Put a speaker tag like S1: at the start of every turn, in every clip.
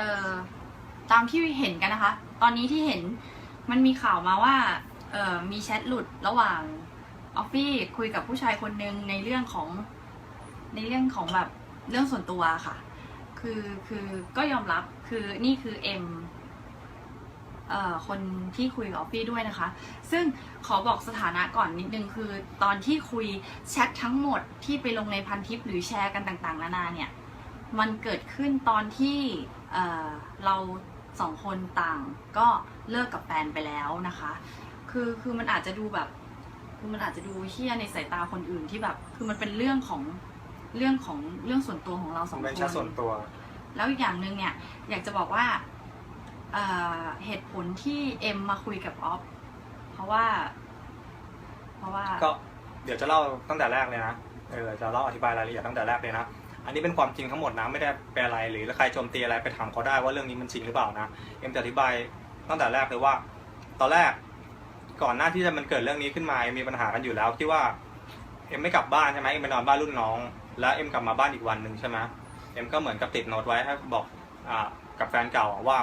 S1: เอ่อตามที่เห็นกันนะคะ ตอนนี้ที่เห็นมันมีข่าวมาว่าเอ่อมีแชทหลุดระหว่างออฟฟี่คุยกับผู้ชายคนหนึ่งในเรื่องของในเรื่องของแบบเรื่องส่วนตัวค่ะ คือคือก็ยอมรับคือนี่คือเอ็มเอ่อคนที่คุยกับออฟฟี่ด้วยนะคะ ซึ่งขอบอกสถานะก่อนนิดนึงคือ ตอนที่คุยแชททั้งหมดที่ไปลงในพันทิปหรือแชร์กันต่างๆ นานาเนี่ย มันเกิดขึ้นตอนที่เอ่อเราสองคนต่างก็เลิกกับแฟนไปแล้วนะคะ คือคือมันอาจจะดูแบบคือมันอาจจะดูเฮี้ยในสายตาคนอื่นที่แบบ คือมันเป็นเรื่องของเรื่องของเรื่องส่วนตัวของเราสอง
S2: เป็น
S1: ค
S2: แชท
S1: น
S2: ส่วนตัว
S1: แล้วอีกอย่างหนึ่งเนี่ยอยากจะบอกว่าเอ่อเหตุผลที่เอ็มมาคุยกับออฟเพราะว่า เพราะว่า
S2: ก็เดี๋ยวจะเล่าตั้งแต่แรกเลยนะเออจะเล่าอธิบายรายละเอียดตั้งแต่แรกเลยนะ อันนี้เป็นความจริงทั้งหมดนะไม่ได้แปลอะไรหรือใครโจมตีอะไรไปถามเขาได้ว่าเรื่องนี้มันจริงหรือเปล่านะเอ็มจะอธิบายตั้งแต่แรกเลยว่า ตอนแรกก่อนหน้าที่จะมันเกิดเรื่องนี้ขึ้นมาเอ็มมีปัญหากันอยู่แล้วที่ว่าเอ็มไม่กลับบ้านใช่ไหมเอ็มไปนอนบ้านรุ่นน้อง แล้วเอ็มกลับมาบ้านอีกวันหนึ่งใช่ไหมเอ็มก็เหมือนกับติดโน้ตไว้ให้บอกอกับแฟนเก่าว่า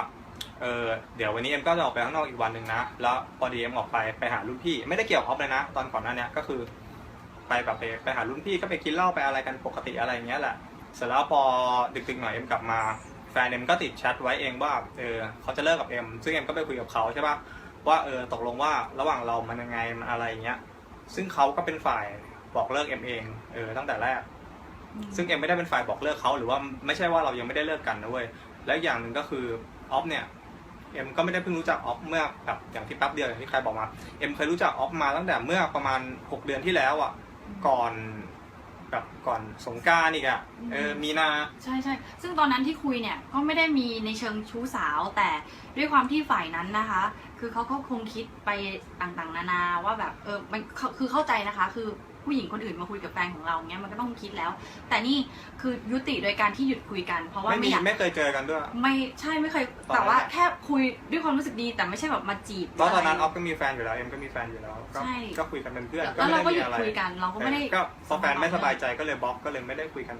S2: เออเดี๋ยววันนี้เอ็มก็จะออกไปข้างนอกอีกวันหนึ่งนะ แล้วพอดีเอ็มออกไปไปหารุ่นพี่ ไม่ได้เกี่ยวกับออฟเลยนะ ตอนก่อนหน้านี้ก็คือ ไปแบบไปไปหารุ่นพี่ก็ไปกินเหล้าไปอะไรกันปกติอะไรอย่างเงี้ยแหละ เสร็จแล้วพอดึกๆหน่อยเอ็มกลับมาแฟนเอ็มก็ติดแชทไว้เองว่าเออเขาจะเลิกกับเอ็มซึ่งเอ็มก็ไปคุยกับเขาใช่ปะว่าเออตกลงว่าระหว่างเรามันยังไงมันอะไรอย่างเงี้ย ซึ่งเขาก็เป็นฝ่ายบอกเลิกเอ็มเองเออตั้งแต่แรก ซึ่งเอ็มไม่ได้เป็นฝ่ายบอกเลิกเขาหรือว่าไม่ใช่ว่าเรายังไม่ได้เลิกกันนะเว้ยและอีกอย่างหนึ่งก็คือออฟเนี่ยเอ็มก็ไม่ได้เพิ่งรู้จักออฟเมื่อแบบอย่างที่แป๊บเดียวอย่างที่ใครบอกมาเอ็มเคยรู้จักออฟมาตั้งแต่เมื่อประมาณ 6 เดือนที่แล้วอะก่อน แบบก่อนสงกรารอีกอะเออมีนา
S1: ใช่ใช่ซึ่งตอนนั้นที่คุยเนี่ย ก็ไม่ได้มีในเชิงชู้สาวแต่ด้วยความที่ฝ่ายนั้นนะคะ คือเขาก็คงคิดไปต่างๆ นานาว่าแบบเออมันเขาคือเข้าใจนะคะ คือ ผู้หญิงคนอื่นมาคุยกับแฟนของเราเงี้ยมันก็ต้องคิดแล้ว แต่นี่คือยุติโดยการที่หยุดคุยกัน เพราะว่า
S2: ไม่
S1: ไม่
S2: มี
S1: อยาก
S2: ไม่เคยเจอกันด้วย
S1: ไม่ใช่ไม่เคย
S2: ตอนนั้น
S1: แต่ว่าแค่คุยด้วยความรู้สึกดีแต่ไม่ใช่แบบมาจีบ
S2: เพราะตอนนั้นอ
S1: ห
S2: อฟก็มีแฟนอยู่แล้วเอ็มก็มีแฟนอยู่แล้วก็
S1: ใช่
S2: ก็คุยกันเป็นเพื่อน
S1: แล้วแล้วเราก็
S2: ไม่
S1: หยุ
S2: ได้
S1: ด
S2: มีอะไร
S1: คุยกันเราก็ไม่ได้
S2: ก็พอแฟนไม่สบายใจก็เลยบล็อกก็เลยไม่ได้คุยกัน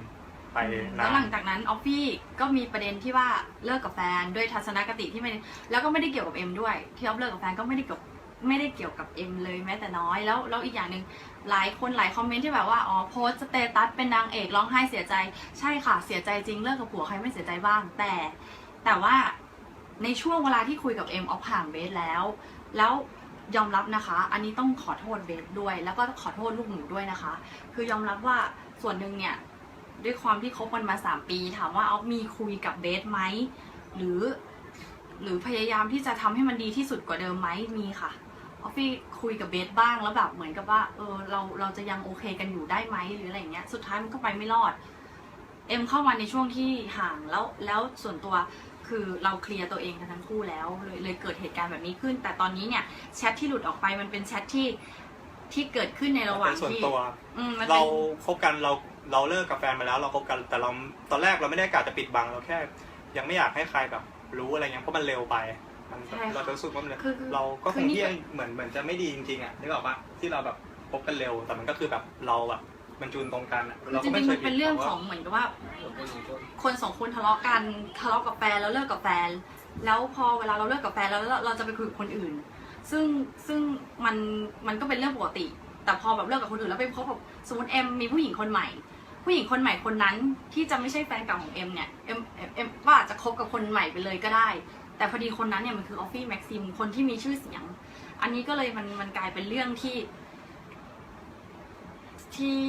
S2: ไป
S1: แล้
S2: นาว
S1: หลั
S2: น
S1: งจากนั้นออฟฟี่ก็มีประเด็นที่ว่าเลิกกับแฟนด้วยทัศนคติที่ไม่แล้วก็ไม่ได้เกี่ยวกับเอ็มด้วยที่ออฟเลิกกับแฟนก็ไม่ได้เกี่ยว ไม่ได้เกี่ยวกับเอ็มเลยแม้แต่น้อยแล้วแล้วอีกอย่างหนึ่งหลายคนหลายคอมเมนต์ที่แบบว่าอ๋อโพสสเตตัสเป็นนางเอกร้องไห้เสียใจ ใช่ค่ะเสียใจจริงเลิกกับผัวใครไม่เสียใจบ้าง แต่แต่ว่าในช่วงเวลาที่คุยกับเอ็มออฟห่างเบสแล้ว แล้วยอมรับนะคะ อันนี้ต้องขอโทษเบสด้วย แล้วก็ขอโทษลูกหมูด้วยนะคะ คือยอมรับว่าส่วนหนึ่งเนี่ยด้วยความที่คบกันมาสามปี ถามว่าออมีคุยกับเบสไหมหรือ หรือพยายามที่จะทำให้มันดีที่สุดกว่าเดิมไหมมีค่ะ ออฟฟี่คุยกับเบสบ้างแล้วแบบเหมือนกับว่า เออเราเราจะยังโอเคกันอยู่ได้ไหมหรืออะไรอย่างเงี้ย สุดท้ายมันก็ไปไม่รอด เอ็มเข้ามาในช่วงที่ห่างแล้วแล้วส่วนตัวคือเราเคลียร์ตัวเองกันทั้งคู่แล้วเลยเลยเกิดเหตุการณ์แบบนี้ขึ้น แต่ตอนนี้เนี่ยแชทที่หลุดออกไปมันเป็นแชทที่ที่เกิดขึ้นในระหว่าง
S2: เป็นส่วน
S1: ที่
S2: ตัว
S1: อืมมัน
S2: เรา
S1: เป็น
S2: คบกันเราเราเลิกกับแฟนมาแล้ว เราคบกันแต่เราตอนแรกเราไม่ได้กะจะปิดบังเราแค่ ยังไม่อยากให้ใครแบบรู้อะไรเงี้ยเพราะมันเร็วไป มัน
S1: ใช่ค่ะ
S2: เราจะรู้สึกว่ามัน
S1: คือคือ
S2: เราก็ค
S1: คืองนี่
S2: ที่เหมือนเหมือนจะไม่ดีจริงๆอะนึกออกปะที่เราแบบคบกันเร็วแต่มันก็คือแบบเราแบบมันจูนตรงกันอะ
S1: คือ
S2: เรา
S1: จ
S2: ก็ไม่
S1: ริงๆ
S2: เค
S1: มั
S2: ย
S1: นเป็นเรื่อง
S2: ผิด
S1: ของเหมือนกับว่า คนสองคนทะเลาะกันทะเลาะกับแฟนแล้วเลิกกับแฟน แล้วพอเวลาเราเลิกกับแฟนแล้วเราเราจะไปคุยกับคนอื่น ซึ่งซึ่งมันมันก็เป็นเรื่องปกติ แต่พอแบบเลิกกับคนอื่นแล้วไปคบกับสมมติเอ็มมีผู้หญิงคนใหม่ ผู้หญิงคนใหม่คนนั้นที่จะไม่ใช่แฟนเก่าของเอ็มเนี่ยเอ็มเอ็มเอ็มก็อาจจะคบกับคนใหม่ไปเลยก็ได้ แต่พอดีคนนั้นเนี่ยมันคือออฟฟี่แม็กซิมคนที่มีชื่อเสียง อันนี้ก็เลยมันมันกลายเป็นเรื่องที่ ที่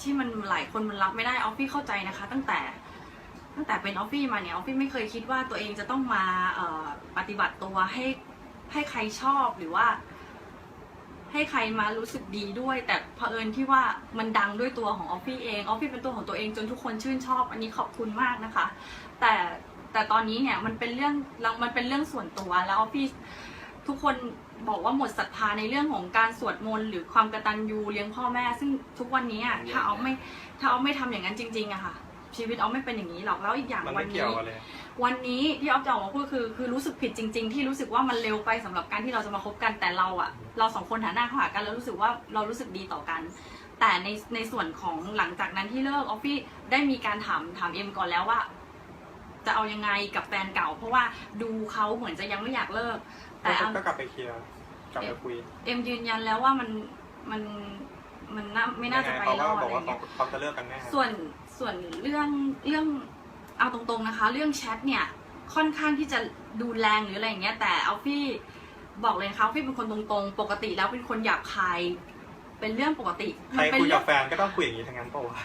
S1: ที่มันหลายคนมันรับไม่ได้ออฟฟี่เข้าใจนะคะ ตั้งแต่ตั้งแต่เป็นออฟฟี่มาเนี่ยออฟฟี่ไม่เคยคิดว่าตัวเองจะต้องมาปฏิบัติตัวให้ให้ใครชอบหรือว่า ให้ใครมารู้สึกดีด้วย แต่เผอิญที่ว่ามันดังด้วยตัวของออฟฟี่เองออฟฟี่เป็นตัวของตัวเองจนทุกคนชื่นชอบ อันนี้ขอบคุณมากนะคะ แต่ แต่ตอนนี้เนี่ยมันเป็นเรื่องเรามันเป็นเรื่องส่วนตัวแล้วออฟฟี่ทุกคนบอกว่าหมดศรัทธาในเรื่องของการสวดมนต์หรือความกตัญญูเลี้ยงพ่อแม่ ซึ่งทุกวันนี้อะถ้าเอาไม่ถ้าเอาไม่ทำอย่างนั้นจริงๆอะค่ะ ชีวิตเอาไม่เป็นอย่างนี้หรอกแล้วอีกอย่าง
S2: มัน
S1: วั
S2: ไม่
S1: น
S2: เกี่ย
S1: นี้
S2: วกันเลย
S1: วันนี้ที่ออฟจะออกมาพูดคือคือรู้สึกผิดจริง ๆ ที่รู้สึกว่ามันเร็วไปสำหรับการที่เราจะมาคบกันแต่เราอะเราสองคนหาหน้าเข้าหากันแล้วรู้สึกว่าเรารู้สึกดีต่อกัน แต่ในในส่วนของหลังจากนั้นที่เลิกออฟฟี่ได้มีการถามถามเอ็มก่อนแล้วว่า จจะเอายังไงกับแฟนเก่า เพราะว่าดูเขาเหมือนจะยังไม่อยากเลิก แต่เอา
S2: ก็กลับไปเคลียร์กลับไปคุย
S1: เอ็มยืนยันแล้วว่ามันมันมันน่าไม่น่าจะไป
S2: เขา
S1: ร
S2: ก็
S1: อด
S2: บ
S1: อะ
S2: อก
S1: ไร
S2: ว่าเขา
S1: เงี้ย
S2: เขาจะเลิกกันแน่
S1: ส่วนส่วนเรื่องเรื่องเอาตรงๆนะคะ เรื่องแชทเนี่ยค่อนข้างที่จะดูแรงหรืออะไรอย่างเงี้ย แต่เอาฟี่บอกเลยนะคะพี่เป็นคนตรงๆ ปกติแล้วเป็นคนหยาบคาย เป็นเรื่องปกติ
S2: ใคร
S1: มัเป็น
S2: คุย
S1: เรื่
S2: กับแฟนก็ต้องคุยอย่างนี้ทั้งนั้นเปล่าวะ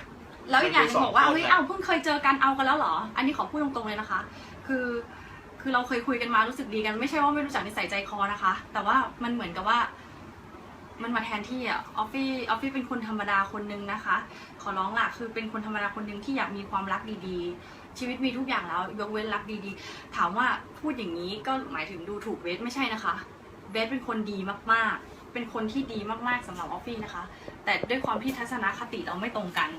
S1: แล้วอีกอย่างหนึงบอกว่า
S2: มันคือสองคน
S1: เฮ้ย
S2: นะ
S1: เอาเพิ่งเคยเจอกันเอากันแล้วเหรอ อันนี้ขอพูดตรงๆเลยนะคะ คือคือเราเคยคุยกันมารู้สึกดีกันไม่ใช่ว่าไม่รู้จักนิสัยใจคอนะคะ แต่ว่ามันเหมือนกับว่า มันมาแทนที่อะออฟฟี่ออฟฟี่เป็นคนธรรมดาคนนึงนะคะ ขอร้องล่ะคือเป็นคนธรรมดาคนนึงที่อยากมีความรักดีๆ ชีวิตมีทุกอย่างแล้ว ยกเว้นรักดีๆ ถามว่าพูดอย่างนี้ก็หมายถึงดูถูกเบสไม่ใช่นะคะเบสเป็นคนดีมากๆ เป็นคนที่ดีมากๆสำหรับออฟฟี่นะคะ แต่ด้วยความที่ทัศนคติเราไม่ตรงกัน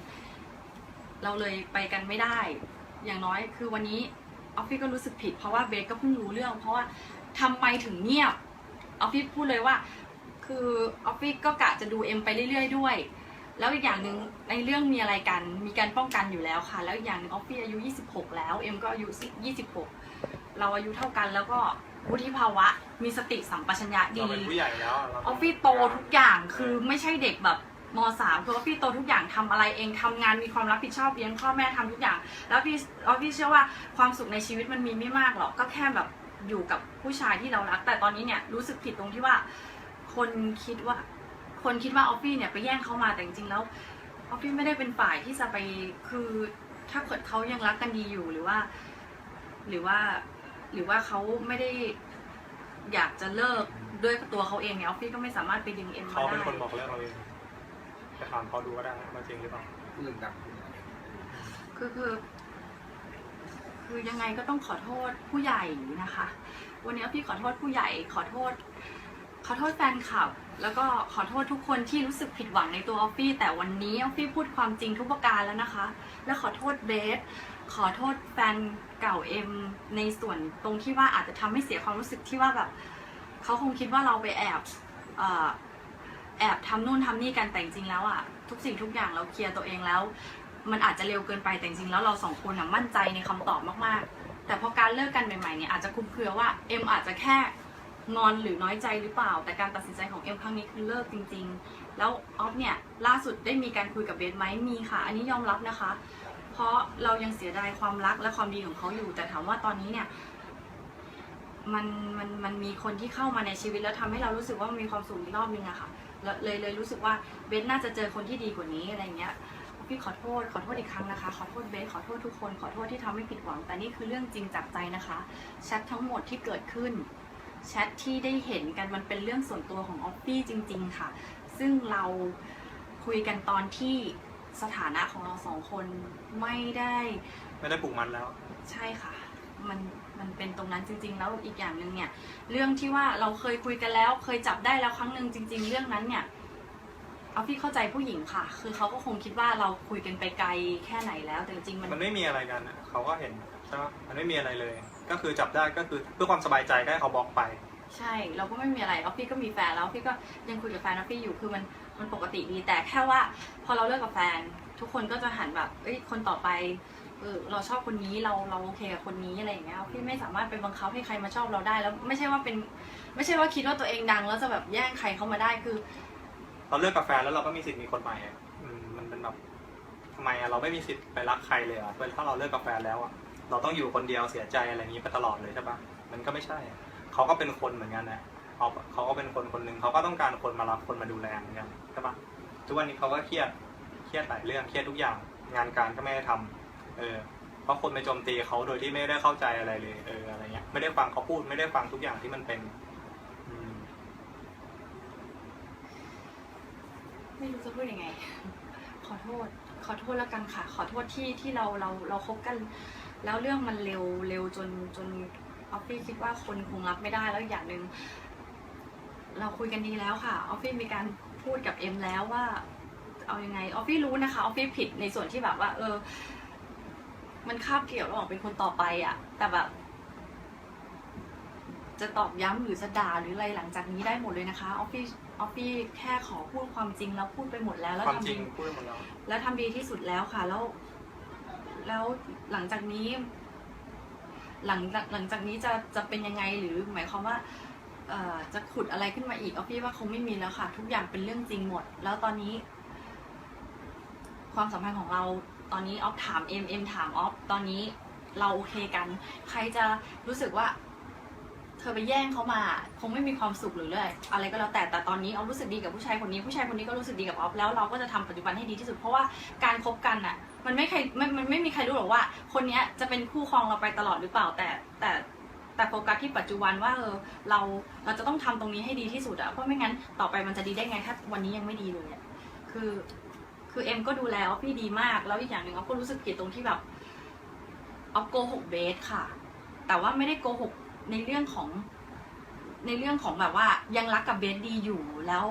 S1: เราเลยไปกันไม่ได้ อย่างน้อยคือวันนี้ออฟฟี่ก็รู้สึกผิด เพราะว่าเบสก็เพิ่งรู้เรื่อง เพราะว่าทำไมถึงเงียบออฟฟี่พูดเลยว่า คือออฟฟี่ก็กะจะดูเอ็มไปเรื่อยๆด้วย แล้วอีกอย่างหนึ่งในเรื่องมีอะไรกัน มีการป้องกันอยู่แล้วค่ะ แล้วอีกอย่างหนึ่งออฟฟี่อายุ 26 แล้วเอ็มก็อายุ 26 เราอายุเท่ากันแล้วก็วุฒิภาวะ มีสติสัมปชัญญะ
S2: เรา
S1: ดี
S2: เป็นผู้ใหญ่แล้วเรา
S1: ออฟฟี่โตทุกอย่างคือไม่ใช่เด็กแบบ มสามคือออฟฟี่โตทุกอย่างทำอะไรเองทำงานมีความรับผิดชอบเลี้ยงพ่อแม่ทำทุกอย่าง แล้วพี่ออฟฟี่เชื่อว่าความสุขในชีวิตมันมีไม่มากหรอกก็แค่แบบอยู่กับผู้ชายที่เรารัก แต่ตอนนี้เนี่ยรู้สึกผิดตรงที่ว่า คนคิดว่า คนคิดว่าออฟฟี่เนี่ยไปแย่งเขามาแต่จริงๆแล้วออฟฟี่ไม่ได้เป็นฝ่ายที่จะไปคือถ้าเกิดเขายังรักกันดีอยู่หรือว่า หรือว่าหรือว่าเขาไม่ได้อยากจะเลิกด้วยตัวเขาเองเนี่ยออฟฟี่ก็ไม่สามารถไปดึงเอ็มมา
S2: เขา
S1: ได้
S2: เป็นคนบอกเลิกเราเอง ไปถามเขาดูก็ได้ว่าจริงหรือเปล่า
S3: เรื่งดัง
S1: คือคือ คือยังไงก็ต้องขอโทษผู้ใหญ่นะคะ วันนี้ออฟฟี่ขอโทษผู้ใหญ่ขอโทษ ขอโทษแฟนคลับ แล้วก็ขอโทษทุกคนที่รู้สึกผิดหวังในตัวออฟฟี่ แต่วันนี้ออฟฟี่พูดความจริงทุกประการแล้วนะคะ และขอโทษเบสขอโทษแฟนเก่าเอ็มในส่วนตรงที่ว่าอาจจะทำให้เสียความรู้สึกที่ว่าแบบเขาคงคิดว่าเราไปแอบ แอบทำนู่นทำนี่กันแต่จริงแล้วอะทุกสิ่งทุกอย่างเราเคลียร์ตัวเองแล้ว มันอาจจะเร็วเกินไปแต่จริงแล้วเราสองคนอะมั่นใจในคำตอบมากๆ แต่พอการเลิกกันใหม่ๆเนี่ยอาจจะคลุมเครือว่าเอ็มอาจจะแค่งอนหรือน้อยใจหรือเปล่า แต่การตัดสินใจของเอ็มครั้งนี้คือเลิกจริง ๆ แล้วออฟเนี่ยล่าสุดได้มีการคุยกับเบสไหมมีค่ะ อันนี้ยอมรับนะคะ เพราะเรายังเสียดายความรักและความดีของเขาอยู่ แต่ถามว่าตอนนี้เนี่ยมันมันมันมีคนที่เข้ามาในชีวิตแล้วทำให้เรารู้สึกว่ามันมีความสุขอีกรอบนึงอะค่ะ เลยเลยรู้สึกว่าเบสน่าจะเจอคนที่ดีกว่านี้อะไรเงี้ยพี่ขอโทษขอโทษอีกครั้งนะคะ ขอโทษเบสขอโทษทุกคนขอโทษที่ทำให้ผิดหวัง แต่นี่คือเรื่องจริงจากใจนะคะแชททั้งหมดที่เกิดขึ้นแชทที่ได้เห็นกันมันเป็นเรื่องส่วนตัวของออฟฟี่จริง ๆ ค่ะ ซึ่งเราคุยกันตอนที่สถานะของเราสองคนไม่ได้
S2: ไม่ได้ปลูกมันแล้ว
S1: ใช่ค่ะ มัน มันเป็นตรงนั้นจริง ๆ แล้วอีกอย่างหนึ่งเนี่ย เรื่องที่ว่าเราเคยคุยกันแล้ว เคยจับได้แล้วครั้งหนึ่งจริง ๆ เรื่องนั้นเนี่ยเอาพี่เข้าใจผู้หญิงค่ะ คือเขาก็คงคิดว่าเราคุยกันไปไกลแค่ไหนแล้ว แต่จริงๆมัน
S2: มันไม่มีอะไรกันอะเขาก็เห็นใช่ไหมมันไม่มีอะไรเลย ก็คือจับได้ก็คือเพื่อความสบายใจก็ให้เขาบล็อกไป
S1: ใช่ เราก็ไม่มีอะไรออฟฟี่ก็มีแฟนแล้วออฟฟี่ก็ยังคุยกับแฟนออฟฟี่อยู่คือมันมันปกติดีแต่แค่ว่า พอเราเลิกกับแฟน ทุกคนก็จะหันแบบเอ้ยคนต่อไปเออเราชอบคนนี้เราเราโอเคกับคนนี้อะไรอย่างเงี้ยออฟฟี่ไม่สามารถไปบังคับให้ใครมาชอบเราได้ แล้วไม่ใช่ว่าเป็น ไม่ใช่ว่าคิดว่าตัวเองดัง แล้วจะแบบแย่งใครเข้ามาได้คือ
S2: เราเลิกกับแฟนแล้วเราก็มีสิทธิ์มีคนใหม่อะอืมมันเป็นแบบทำไมอะเราไม่มีสิทธิ์ไปรักใครเลยอะถ้าเราเลิกกับแฟนแล้วอะเราต้องอยู่คนเดียวเสียใจอะไรอย่างนี้ไปตลอดเลยใช่ปะมันก็ไม่ใช่อะเขาก็เป็นคนเหมือนกันนะเขาเขาก็เป็นคนคนหนึ่งเขาก็ต้องการคนมารับคนมาดูแลเหมือนกันใช่ปะทุกวันนี้เขาก็เครียดเครียดหลายเรื่องเครียดทุกอย่าง งานการก็ไม่ได้ทำ เออเพราะคนไปโจมตีเขาโดยที่ไม่ได้เข้าใจอะไรเลยเอออะไรเงี้ยไม่ได้ฟังเขาพูดไม่ได้ฟังทุกอย่างที่มันเป็น
S1: ไม่รู้จะพูดยังไง ขอโทษ ขอโทษแล้วกันค่ะ ขอโทษที่ที่เราเราเราคบกัน แล้วเรื่องมันเร็วเร็วจนจนออฟฟี่คิดว่าคนคงรับไม่ได้แล้วอีกอย่างหนึ่งเราคุยกันดีแล้วค่ะออฟฟี่มีการพูดกับเอ็มแล้วว่า เอายังไงออฟฟี่รู้นะคะออฟฟี่ผิดในส่วนที่แบบว่า เออ มันคาบเกี่ยวระหว่างเป็นคนต่อไปอะแต่แบบ จะตอบย้ำหรือจะด่าหรืออะไรหลังจากนี้ได้หมดเลยนะคะออฟฟี่ออฟฟี่แค่ขอพูดความจริงแล้วพูดไปหมดแล้ว แล้ว
S2: ความ
S1: ทำ
S2: จริ
S1: ดี
S2: งพูดหมดแล้ว
S1: แล้วทำดีที่สุดแล้วค่ะ แล้ว แล้วหลังจากนี้ หลังจากหลังจากนี้จะจะเป็นยังไงหรือหมายความว่า เอ่อจะขุดอะไรขึ้นมาอีกออฟฟี่ว่าคงไม่มีแล้วค่ะ ทุกอย่างเป็นเรื่องจริงหมด แล้วตอนนี้ ความสัมพันธ์ของเรา ตอนนี้ออฟถามเอ็มเอ็มถามออฟตอนนี้เราโอเคกัน ใครจะรู้สึกว่า เธอไปแย่งเขามา คงไม่มีความสุขหรือเลยอะไรก็แล้วแต่แต่ตอนนี้ออฟรู้สึกดีกับผู้ชายคนนี้ผู้ชายคนนี้ก็รู้สึกดีกับออฟแล้วเราก็จะทำปัจจุบันให้ดีที่สุดเพราะว่าการคบกันอะมันไม่ใครมันมันไม่มีใครรู้หรอกว่า คนนี้จะเป็นคู่ครองเราไปตลอดหรือเปล่าแต่แต่แต่โฟกัสที่ปัจจุบันว่าเออเราเราจะต้องทำตรงนี้ให้ดีที่สุดอะเพราะไม่งั้นต่อไปมันจะดีได้ไงถ้าวันนี้ยังไม่ดีเลยอะคือ คือเอ็มก็ดูแลออฟฟี่ดีมาก แล้วอีกอย่างหนึ่งออฟก็รู้สึกผิดตรงที่แบบออฟโกหกเบสค่ะ แต่ว่าไม่ได้โกหกในเรื่องของ ในเรื่องของแบบว่า ยังรักกับเบสดีอยู่แล้ว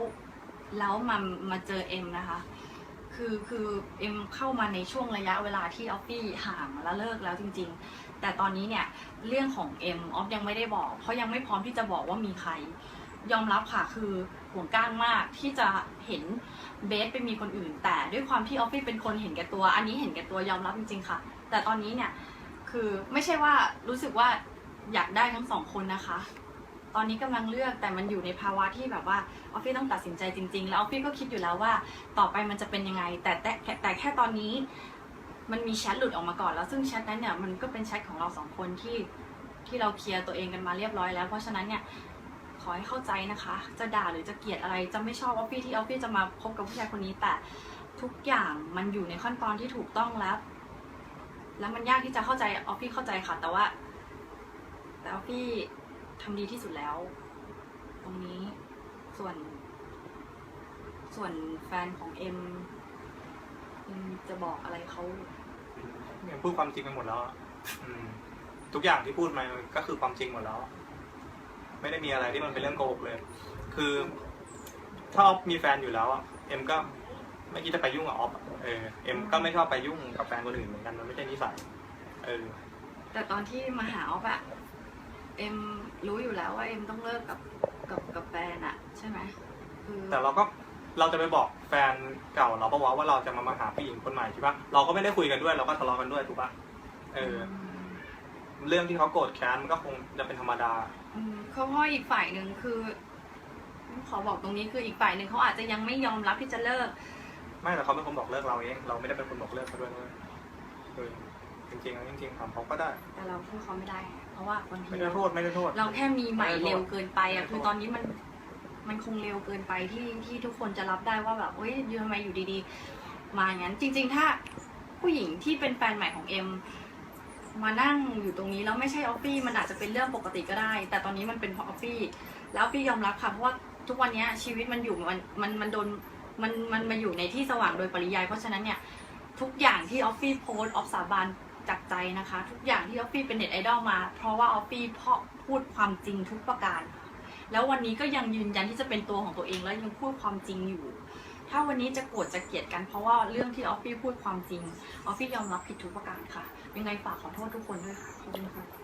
S1: แล้วมามาเจอเอ็มนะคะ คือคือเอ็มเข้ามาในช่วงระยะเวลาที่ออฟฟี่ห่างแล้วเลิกแล้วจริง ๆ แต่ตอนนี้เนี่ยเรื่องของเอ็มออฟยังไม่ได้บอก เพราะยังไม่พร้อมที่จะบอกว่ามีใคร ยอมรับค่ะคือห่วงก้างมากที่จะเห็นเบสไปมีคนอื่น แต่ด้วยความที่ออฟฟี่เป็นคนเห็นแก่ตัว อันนี้เห็นแก่ตัวยอมรับจริงๆค่ะ แต่ตอนนี้เนี่ยคือไม่ใช่ว่ารู้สึกว่าอยากได้ทั้งสองคนนะคะ ตอนนี้กำลังเลือกแต่มันอยู่ในภาวะที่แบบว่าออฟฟี่ต้องตัดสินใจจริง ๆ แล้วออฟฟี่ก็คิดอยู่แล้วว่าต่อไปมันจะเป็นยังไงแต่แต่แต่แต่แค่ตอนนี้มันมีแชทหลุดออกมาก่อนแล้วซึ่งแชทนั้นเนี่ยมันก็เป็นแชทของเราสองคนที่ที่เราเคลียร์ตัวเองกันมาเรียบร้อยแล้ว เพราะฉะนั้นเนี่ย ขอให้เข้าใจนะคะ จะด่าหรือจะเกลียดอะไร จะไม่ชอบออฟฟี่ที่ออฟฟี่จะมาพบกับผู้ชายคนนี้แต่ทุกอย่างมันอยู่ในขั้นตอนที่ถูกต้องแล้ว แล้วมันยากที่จะเข้าใจออฟฟี่เข้าใจค่ะ แต่ว่า แต่ออฟฟี่ทำดีที่สุดแล้ว ตรงนี้ส่วน ส่วนแฟนของเอ็มเอ็มจะบอกอะไรเขา
S2: ยังพูดความจริงไปหมดแล้วอะอืมทุกอย่างที่พูดมาก็คือความจริงหมดแล้ว ไม่ได้มีอะไรที่มันเป็นเรื่องโกหกเลย คือถ้าออฟมีแฟนอยู่แล้วอะเอ็มก็ไม่คิดจะไปยุ่งกับออฟอะเออเอ็มก็ไม่ชอบไปยุ่งกับแฟนคนอื่นเหมือนกันมันไม่ใช่นิสัยเออ
S1: แต่ตอนที่มาหาออฟอะเอ็มรู้อยู่แล้วว่าเอ็มต้องเลิกกับกับกับแฟนอะใช่ไหมคือ
S2: แต่เราก็เราจะไปบอกแฟนเก่าเราปะวะว่าเราจะมามาหาผู้หญิงคนใหม่ใช่ปะเราก็ไม่ได้คุยกันด้วย เราก็ทะเลาะกันด้วยถูกปะเออ
S1: ม
S2: เรื่องที่เขาโกรธแค้นมันก็คงจะเป็นธรรมดา
S1: อืม เขาพ่ออีกฝ่ายหนึ่งคือขอบอกตรงนี้คืออีกฝ่ายหนึ่งเขาอาจจะยังไม่ยอมรับที่จะเลิก
S2: ไม่แต่เขาเป็นคนบอกเลิกเราเอง เราไม่ได้เป็นคนบอกเลิกเขาด้วยเลยเออจริงๆนะจริงๆถามเขาก็ได้
S1: แต่เราพูดเขาไม่ได้ไงเพราะว่าบางที
S2: ไม่ได้โทษไม่ได้โทษ
S1: เราแค่มีใหม่
S2: ไม่ได้โทษ
S1: เร็วเกินไปอะ
S2: ไม่ได้โทษ
S1: คือตอนนี้มันมันคงเร็วเกินไปที่ที่ทุกคนจะรับได้ว่าแบบเอ้ยยูทำไมอยู่ดีๆ มาอย่างนั้นจริง ๆ ถ้าผู้หญิงที่เป็นแฟนใหม่ของเอ็ม มานั่งอยู่ตรงนี้แล้วไม่ใช่ออฟฟี่มันอาจจะเป็นเรื่องปกติก็ได้ แต่ตอนนี้มันเป็นเพราะออฟฟี่แล้วออฟฟี่ยอมรับค่ะเพราะว่าทุกวันนี้ชีวิตมันอยู่มันมันมันโดนมันมันมาอยู่ในที่สว่างโดยปริยาย เพราะฉะนั้นเนี่ยทุกอย่างที่ออฟฟี่โพสออฟสาบานจากใจนะคะ ทุกอย่างที่ออฟฟี่เป็นเน็ตไอดอลมา เพราะว่าออฟฟี่เพาะพูดความจริงทุกประการ แล้ววันนี้ก็ยังยืนยันที่จะเป็นตัวของตัวเองแล้วยังพูดความจริงอยู่ ถ้าวันนี้จะโกรธจะเกลียดกันเพราะว่าเรื่องที่ออฟฟี่พูดความจริงออฟฟี่ยอมรับผิดทุกประการค่ะ ยังไงฝากขอโทษทุกคนด้วยค่ะขอบคุณค่ะ